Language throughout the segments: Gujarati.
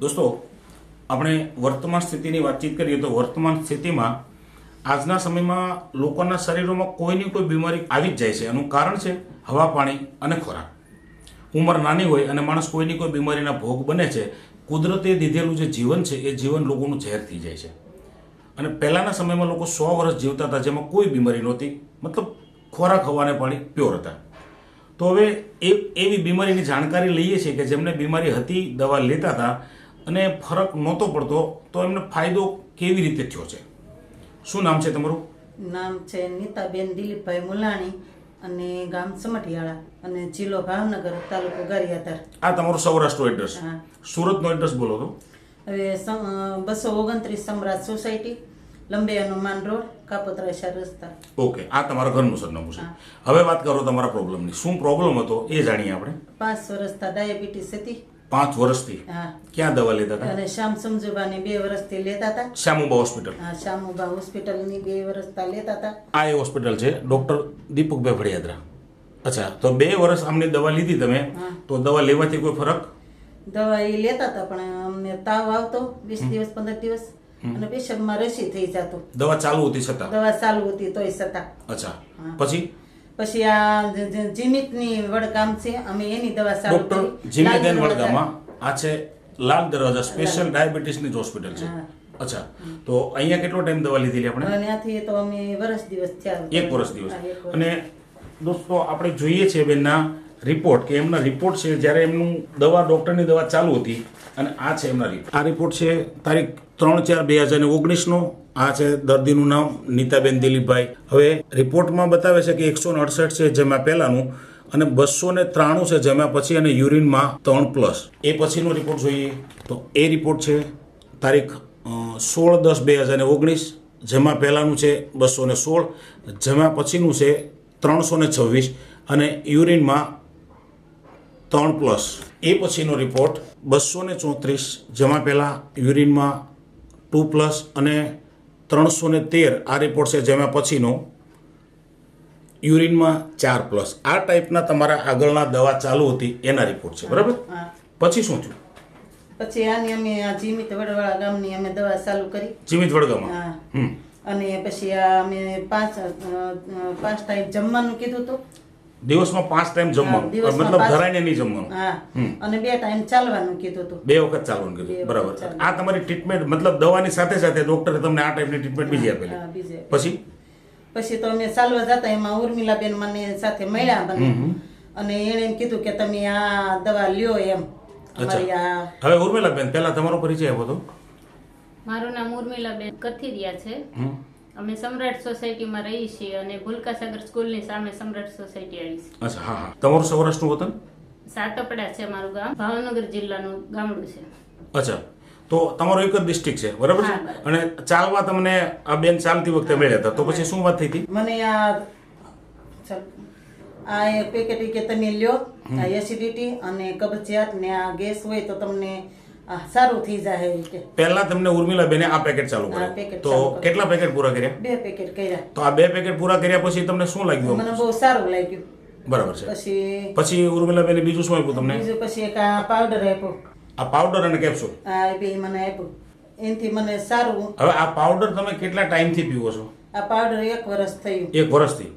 દોસ્તો, આપણે વર્તમાન સ્થિતિની વાતચીત કરીએ તો વર્તમાન સ્થિતિમાં આજના સમયમાં લોકોના શરીરોમાં કોઈની કોઈ બીમારી આવી જ જાય છે. એનું કારણ છે હવા, પાણી અને ખોરાક. ઉંમર નાની હોય અને માણસ કોઈની કોઈ બીમારીના ભોગ બને છે, કુદરતે દીધેલું જે જીવન છે, એ જીવન લોકોનું ઝેર થઈ જાય છે. અને પહેલાંના સમયમાં લોકો સો વર્ષ જીવતા હતા જેમાં કોઈ બીમારી નહોતી. મતલબ ખોરાક, હવાને પાણી, પ્યોર હતા. તો હવે એ, એવી બીમારીની જાણકારી લઈએ છીએ કે જેમને બીમારી હતી, દવા લેતા હતા અને ફરક નહોતો પડતો તો એમને ફાયદો કેવી રીતે થયો છે? શું નામ છે તમારું? નામ છે નીતાબેન દિલીપભાઈ મુલાણી અને ગામ સમઢિયાળા અને જિલ્લો ભાવનગર તાલુકો ગારિયાધાર. આ તમારું સૌરાષ્ટ્ર એડ્રેસ. સુરતનો એડ્રેસ બોલો તો. હવે બસો ઓગણત્રીસ સમ્રાટ સોસાયટી લંબે હનુમાન રોડ કાપોતરા શહેર રસ્તા. ઓકે આ તમારા ઘરનું સરનામું છે. હવે વાત કરો તમારા પ્રોબ્લેમની. શું પ્રોબ્લેમ હતો એ જાણીએ આપણે. પાંચ વર્ષથી ડાયાબિટીસ હતી. પાંચ વર્ષથી. હા. ક્યાં દવા લેતા હતા? અને શ્યામ સમજુબાની બે વર્ષથી લેતા હતા. શ્યામુબા હોસ્પિટલ. હા શ્યામુબા હોસ્પિટલની બે વર્ષતા લેતા હતા. આ એ હોસ્પિટલ છે ડૉક્ટર દીપકભાઈ ભડિયાદરા અચ્છા તો બે વર્ષ આમની દવા લીધી તમે હા. તો દવા લેવાથી કોઈ ફરક? દવા એ લેતા હતા પણ અમને તાવ આવતો વીસ દિવસ પંદર દિવસ અને પેશબમાં રસી થઈ જતો. દવા ચાલુ હતી છતાં? દવા ચાલુ હતી તોય છતાં. અચ્છા. પછી? પછી આ જીમિતની વડગામ છે અમે એની દવા ચાલુ ડોક્ટર જીમિતેન વડગામમાં આ છે લાલ દરવાજા સ્પેશિયલ ડાયાબિટીસની હોસ્પિટલ છે. અચ્છા તો અહીંયા કેટલો ટાઈમ દવા લીધી આપણે? ત્યાંથી તો અમે વર્ષ દિવસ થયા. એક વર્ષ દિવસ. અને દોસ્તો આપણે જોઈએ છીએ બેનના રિપોર્ટ કે એમના રિપોર્ટ છે જ્યારે એમનું દવા ડૉક્ટરની દવા ચાલુ હતી અને આ છે એમના રિપોર્ટ આ રિપોર્ટ છે તારીખ ત્રણ ચાર બે હજાર ઓગણીસનો. આ છે દર્દીનું નામ નીતાબેન દિલીપભાઈ. હવે રિપોર્ટમાં બતાવે છે કે એકસો અડસઠ છે જેમાં પહેલાંનું અને બસો ને ત્રાણું છે જમ્યા પછી અને યુરિનમાં ત્રણ પ્લસ એ પછીનો રિપોર્ટ જોઈએ. તો એ રિપોર્ટ છે તારીખ સોળ દસ બે હજાર ઓગણીસ જેમાં પહેલાંનું છે બસો ને સોળ જેમાં પછીનું છે ત્રણસો ને છવ્વીસ અને યુરિનમાં ત્રણ પ્લસ. એ પછીનો રિપોર્ટ બસો ને ચોત્રીસ જેમાં પહેલાં યુરિનમાં ટુ પ્લસ અને ત્રણસો ને તેર આ રિપોર્ટ છે જેમાં પછીનો યુરિનમાં ચાર પ્લસ. આ ટાઈપના તમારા આગળના દવા ચાલુ હતી એના રિપોર્ટ છે બરાબર? પછી શું થયું? પછી આની અમે આ જીમિત વડવાળા ગામની અમે દવા ચાલુ કરી. જીમિત વડગામાં અને પછી આ અમે પાંચ પાંચ ટાઈમ જમવાનું કીધું હતું. દિવસમાં પાંચ ટાઈમ જમવાનું. મતલબ ધરાઈને નહીં જમવાનું. અને બે ટાઈમ ચાલવાનું કીધું હતું બે વખત ચાલવાનું કીધું. બરાબર. આ તમારી ટ્રીટમેન્ટ મતલબ દવાની સાથે સાથે ડોક્ટરે તમને આ ટાઈપની ટ્રીટમેન્ટ બીજી આપેલી. પછી? પછી તો અમે ચાલવા જતા એમાં ઉર્મિલાબેન મને સાથે મળ્યા મને અને એણે એમ કીધું કે તમે આ દવા લ્યો એમ. હવે ઉર્મિલાબેન પહેલા તમારો પરિચય આપો તો. મારું નામ ઉર્મિલાબેન કથિરિયા છે. અમે સમ્રાટ સોસાયટીમાં રહી છીએ અને ભૂલકાસાગર સ્કૂલની સામે સમ્રાટ સોસાયટી આવી છે. અચ્છા હા હા. તમારું સૌરાષ્ટ્રનું વતન? સાતપડા છે મારું ગામ. ભાવનગર જિલ્લાનું ગામડું છે. અચ્છા. તો તમારો એક જ ડિસ્ટ્રિક્ટ છે બરાબર છે? અને ચાલવા તમને આ બેન ચાલતી વખતે મળ્યા હતા. તો પછી શું વાત થઈ હતી? મને આ આ પેકેટ કે તમે લ્યો આ એસિડિટી અને કબજિયાત ને આ ગેસ હોય તો તમને સારું થઈ જાય પહેલા તમને ઉર્મિલાબેને આ પેકેટ ચાલુ કર્યું. તો કેટલા પેકેટ પૂરા કર્યા? બે પેકેટ કર્યા. તો આ બે પેકેટ પૂરા કર્યા પછી તમને શું લાગ્યું મને બહુ સારું લાગ્યું. બરાબર છે. પછી પછી ઉર્મિલાબેને બીજું શું આપ્યું તમને? બીજું પછી એક આ પાવડર આપ્યો. આ પાવડર અને કેપ્સ્યુલ આ બે મને આપ્યું. એનાથી મને સારું હવે આ પાવડર તમે કેટલા ટાઈમથી પીવો છો? આ પાવડર એક વર્ષ થયું. એક વર્ષથી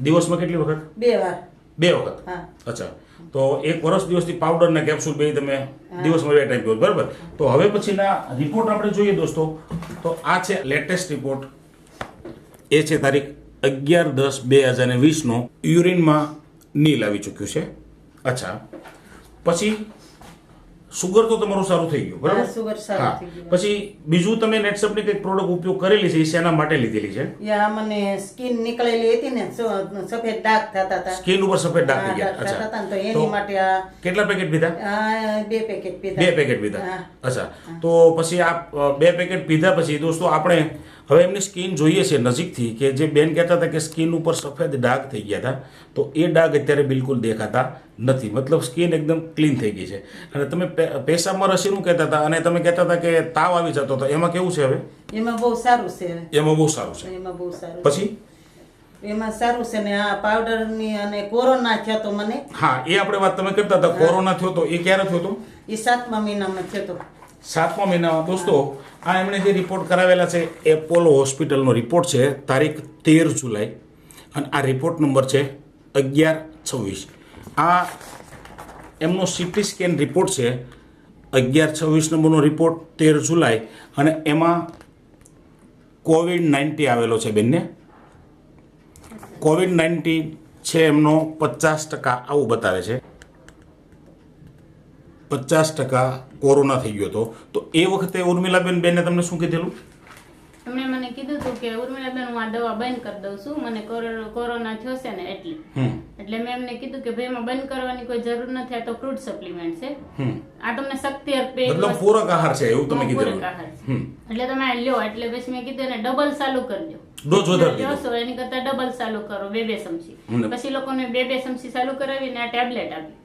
દિવસમાં કેટલી વખત? બે વાર. બે વખત. અચ્છા. તો એક વર્ષ દિવસથી પાવડર ને કેપ્સ્યુલ બે તમે દિવસમાં બે ટાઈમ પીવો બરાબર? તો હવે પછીના રિપોર્ટ આપણે જોઈએ દોસ્તો. તો આ છે લેટેસ્ટ રિપોર્ટ એ છે તારીખ અગિયાર દસ બે હજાર ને વીસનો યુરિનમાં નીલ આવી ચૂક્યું છે. અચ્છા. પછી સુગર તો તમારું સારું થઈ ગયું બરાબર? સુગર સારું થઈ ગયું. પછી બીજું તમે નેટસપની કંઈક પ્રોડક્ટ ઉપયોગ કરેલી છે એ શેના માટે લીધેલી છે? યા મને સ્કિન નીકળેલી હતી ને સફેદ ડાઘ થતા હતા. સ્કિન ઉપર સફેદ ડાઘ થઈ ગયા ને તો એની માટે આ કેટલા પેકેટ પીધા? બે પેકેટ પીધા. બે પેકેટ પીધા. અચ્છા. તો પછી આ બે પેકેટ પીધા પછી દોસ્તો આપણે હવે એમની સ્કિન જોઈએ છે નજીકથી કે જે બેન કહેતા હતા કે સ્કિન ઉપર સફેદ ડાઘ થઈ ગયા હતા તો એ ડાઘ અત્યારે બિલકુલ દેખાતા નથી. મતલબ સ્કિન એકદમ ક્લીન થઈ ગઈ છે. અને તમે પેશાબમાં રસીનું કહેતા હતા અને તમે કહેતા હતા કે તાવ આવી જતો હતો. એમાં કેવું છે હવે? એમાં બહુ સારું છે. એમાં બહુ સારું છે. એમાં બહુ સારું પછી? એમાં સારું છે ને આ પાવડરની અને કોરોના થયો તો મને. હા એ આપણે વાત તમે કરતા હતા. કોરોના થયો તો એ ક્યારે થયો તો? એ સાતમા મહિનામાં થયો તો. સાતમા મહિનામાં દોસ્તો, આ એમણે જે રિપોર્ટ કરાવેલા છે એપોલો હોસ્પિટલનો રિપોર્ટ છે, તારીખ તેર જુલાઈ. અને આ રિપોર્ટ નંબર છે અગિયાર છવ્વીસ. આ એમનો સીટી સ્કેન રિપોર્ટ છે, અગિયાર છવ્વીસ નંબરનો રિપોર્ટ તેર જુલાઈ. અને એમાં કોવિડ નાઇન્ટી આવેલો છે બેનને. કોવિડ નાઇન્ટીન છે એમનો પચાસ ટકા આવું બતાવે છે. પચાસ ટકા કોરોના થઈ ગયો હતો. તો એ વખતે ઉર્મિલાબેન બેને તમને શું કીધેલું? એમણે મને કીધું હતું કે ઉર્મિલાબેન હું આ દવા બંધ કરી દઉં છું. મને કોરોના થયો છે ને એટલે. એટલે મેં એમને કીધું કે ભાઈ એમાં બંધ કરવાની કોઈ જરૂર નથી. આ તો ફ્રૂટ સપ્લિમેન્ટ છે. આ તમને શક્તિ અર્પે મતલબ પૂરક આહાર છે એવું તમે કીધું પૂરક આહાર છે. એટલે તમે આ લ્યો. એટલે પછી મેં કીધું ને ડબલ ચાલુ કરજો ડોઝ વધારે દીધો. એની કરતા ડબલ ચાલુ કરો બે બે ચમચી પછી લોકોને બે બે ચમચી ચાલુ કરાવીને આ ટેબ્લેટ આપી.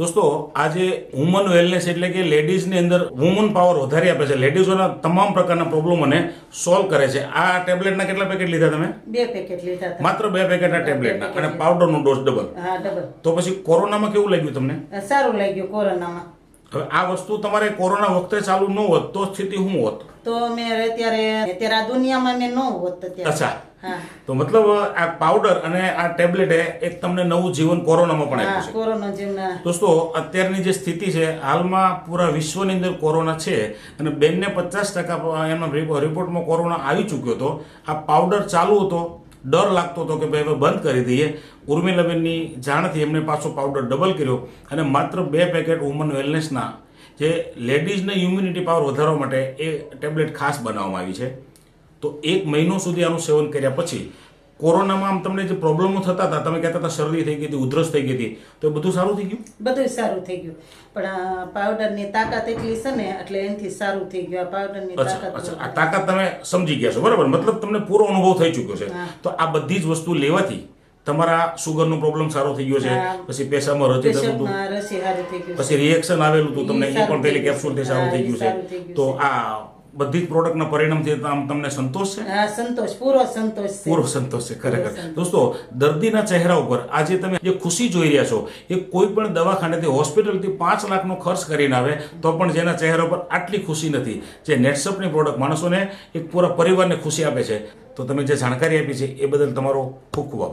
દોસ્તો આજે વુમન વેલનેસ એટલે કે લેડીઝની અંદર વુમન પાવર વધારી આપે છે. લેડીઝોના તમામ પ્રકારના પ્રોબ્લેમોને સોલ્વ કરે છે. આ ટેબ્લેટના કેટલા પેકેટ લીધા તમે? બે પેકેટ લીધા માત્ર બે પેકેટના ટેબ્લેટના અને પાવડરનો ડોઝ ડબલ હા ડબલ તો પછી કોરોનામાં કેવું લાગ્યું તમને? સારું લાગ્યું કોરોનામાં. હવે આ વસ્તુ તમારે કોરોના વખતે ચાલુ ન હોત તો સ્થિતિ શું હોત? તો મેં અત્યારે અત્યારે આ દુનિયામાં મેં ન હોત અચ્છા. તો મતલબ આ પાવડર અને આ ટેબ્લેટે એક તમને નવું જીવન કોરોનામાં પણ આપ્યું છે. કોરોના જીવન દોસ્તો અત્યારની જે સ્થિતિ છે હાલમાં પૂરા વિશ્વની અંદર કોરોના છે અને બેનને પચાસ ટકા એમના રિપોર્ટમાં કોરોના આવી ચૂક્યો હતો. આ પાવડર ચાલુ હતો. ડર લાગતો હતો કે ભાઈ હવે બંધ કરી દઈએ. ઉર્મિલાબેનની જાણથી એમને પાછો પાવડર ડબલ કર્યો અને માત્ર બે પેકેટ વુમન વેલનેસના જે લેડીઝને ઇમ્યુનિટી પાવર વધારવા માટે એ ટેબ્લેટ ખાસ બનાવવામાં આવી છે. તો એક મહિનો સુધી આનું સેવન કર્યા પછી કોરોનામાં આમ તમને જે પ્રોબ્લેમો થતા હતા તમે કહેતા હતા શરદી થઈ ગઈ હતી ઉધરસ થઈ ગઈ હતી તો એ બધું સારું થઈ ગયું? બધું સારું થઈ ગયું. પણ પાવડરની તાકાત એટલી છે ને એટલે એનાથી સારું થઈ ગયું. આ પાવડરની તાકાત આ તાકાત તમે સમજી ગયા છો બરાબર? મતલબ તમને પૂરો અનુભવ થઈ ચૂક્યો છે. તો આ બધી જ વસ્તુ લેવાથી તમારા સુગરનો પ્રોબ્લેમ સારો થઈ ગયો છે પછી પેશામાં રજી થતું હતું. પછી રિએક્શન આવેલું હતું તમને એ પણ પેલી કેપ્સ્યુલથી સારું થઈ ગયું છે. તો આ બધી જ પ્રોડક્ટના પરિણામથી આમ તમને સંતોષ છે? સંતોષ પૂરો સંતોષ છે. પૂરો સંતોષ છે ખરેખર. દોસ્તો દર્દીના ચહેરા ઉપર આજે તમે જે ખુશી જોઈ રહ્યા છો એ કોઈ પણ દવાખાનેથી હોસ્પિટલથી પાંચ લાખનો ખર્ચ કરીને આવે તો પણ જેના ચહેરા ઉપર આટલી ખુશી નથી. જે નેટસપની પ્રોડક્ટ માણસોને એક પૂરા પરિવારને ખુશી આપે છે. તો તમે જે જાણકારી આપી છે એ બદલ તમારો ખૂબ ખૂબ આભાર.